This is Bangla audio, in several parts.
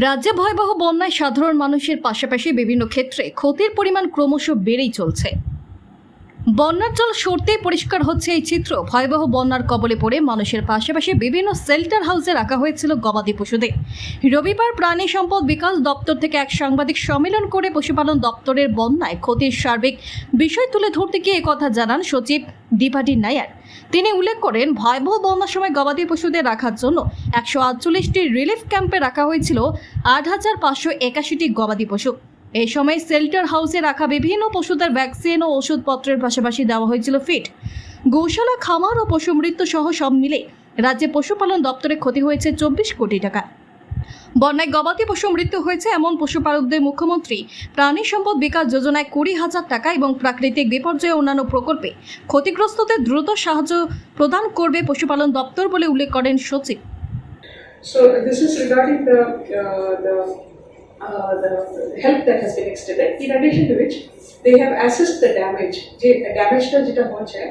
রাজ্যে ভয়াবহ বন্যায় সাধারণ মানুষের পাশাপাশি বিভিন্ন ক্ষেত্রে ক্ষতির পরিমাণ ক্রমশ বেড়েই চলছে। বন্যার জল সরতেই পরিষ্কার হচ্ছে এই চিত্র। ভয়াবহ বন্যার কবলে পড়ে মানুষের পাশাপাশি বিভিন্ন সেল্টার হাউসে রাখা হয়েছিল গবাদি পশুদের। রবিবার প্রাণী সম্পদ বিকাশ দপ্তর থেকে এক সাংবাদিক সম্মেলন করে পশুপালন দপ্তরের বন্যায় ক্ষতির সার্বিক বিষয় তুলে ধরতে গিয়ে কথা জানান সচিব দীপাটি নায়ার। তিনি উল্লেখ করেন, ভয়াবহ বন্যার সময় গবাদি পশুদের রাখার জন্য একশো আটচল্লিশটি রিলিফ ক্যাম্পে রাখা হয়েছিল আট হাজার পাঁচশো একাশিটি গবাদি পশু। এই সময় সেল্টার হাউসে রাখা বিভিন্ন পশুদের ভ্যাকসিন ও ওষুধপত্রের পাশাপাশি দেওয়া হয়েছিল ফিট গৌশালা খামার ও পশু মৃত্যু সহ সব মিলে রাজ্যে পশুপালন দপ্তরে ক্ষতি হয়েছে চব্বিশ কোটি টাকা। বন্যায় গবাদি পশু মৃত্যু হয়েছে এমন পশুপালকদের মুখ্যমন্ত্রী প্রাণী সম্পদ বিকাশ যোজনায় কুড়ি হাজার টাকা এবং প্রাকৃতিক বিপর্যয় অন্যান্য প্রকল্পে ক্ষতিগ্রস্তদের দ্রুত সাহায্য প্রদান করবে পশুপালন দপ্তর বলে উল্লেখ করেন সচিব। So this is regarding the, uh, the, uh, the help that has been extended, in addition to which they have assessed the damage, যে ড্যামেজটা যেটা হচ্ছে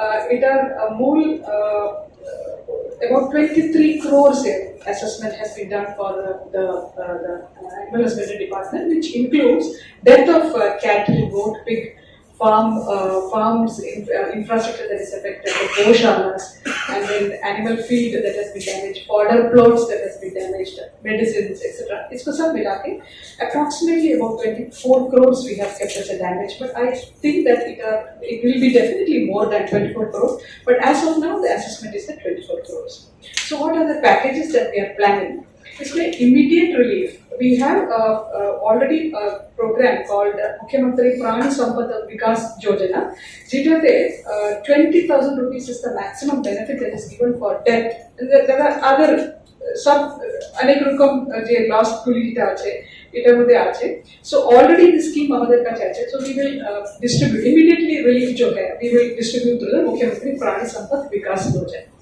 uh, এটার uh, মূল uh, about 23 crores in assessment has been done for the, the, uh, the uh, animal husbandry department, which includes death of uh, cattle, goat, pig, farm, uh, farms, in, uh, infrastructure that is affected, the goshalas, and then animal feed that has been damaged, fodder plots that has been damaged, medicines, etc. इसको सब मिला के approximately about 24 crores we have kept as a damage, but I think that it, are, it will be definitely more than 24 crores, but as of now the assessment is at 24 crores. So what are the packages that we are planning? It's like immediate relief. We have uh, uh, already a program called uh, Mukhyamantri Prani Sampada Vikas Yojana. যেটাতে uh, 20,000 rupees is the maximum benefit that is given for death. And there, there are other uh, sub অনেক রকম uh, যে লস গুলিটা আছে এটার মধ্যে আছে সো অলরেডি দি স্কিম আমাদের কাছে আছে so we will distribute immediately relief जो है we will distribute to the মুখ্যমন্ত্রী প্রাণী সম্পদ বিকাশ योजना